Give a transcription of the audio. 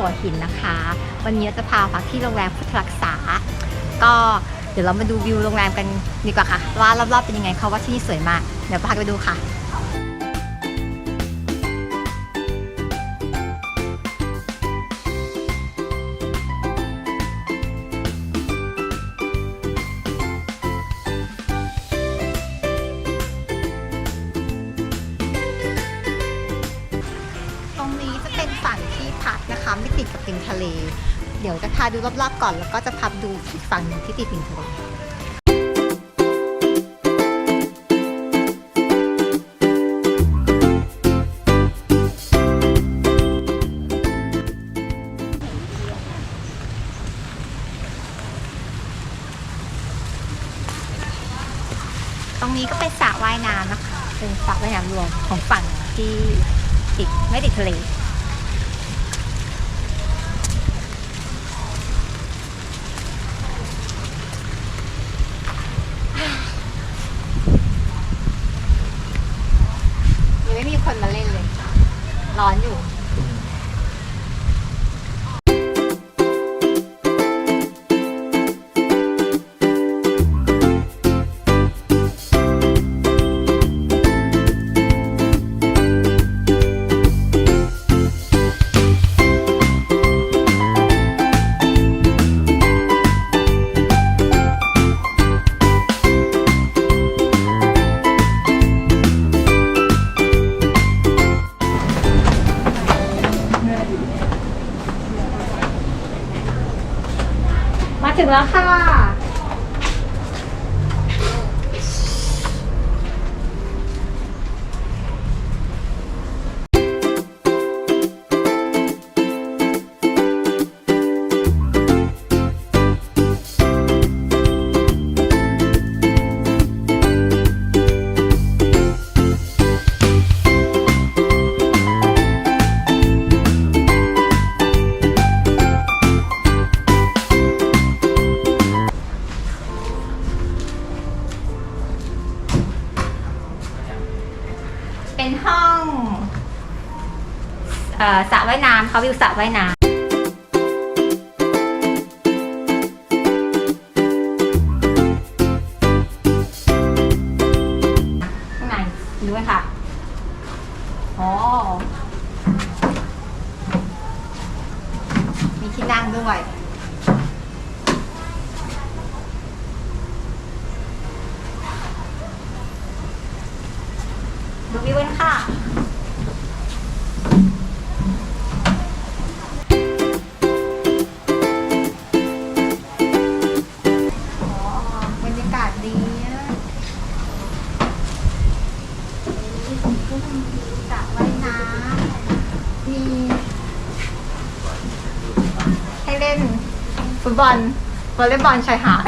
ัวหินนะคะ วันนี้จะพาพักที่โรงแรมพุทธรักษา ก็เดี๋ยวเรามาดูวิวโรงแรมกันดีกว่าค่ะ ว่ารอบๆเป็นยังไงเขาว่าที่นี่สวยมาก เดี๋ยวพาไปดูค่ะ เดี๋ยวจะพาดูรอบๆก่อน แล้วก็จะพาไปดูอีกฝั่งหนึ่งที่ติดริมทะเลตรงนี้ก็เป็นสระว่ายน้ำนะคะ เป็นสระว่ายน้ำรวมของฝั่งที่ติดไม่ติดทะเล แล้วค่ะ เป็นห้องสระว่ายน้ำเขาวิวสระว่ายน้ำข้างในดูไหมค่ะอ๋อมีที่นั่งด้วย ดูวิวกันค่ะอ๋อบรรยากาศดีอะมีสระว่ายน้ำมีให้เล่นฟุตบอลวอลเลย์บอลชายหาด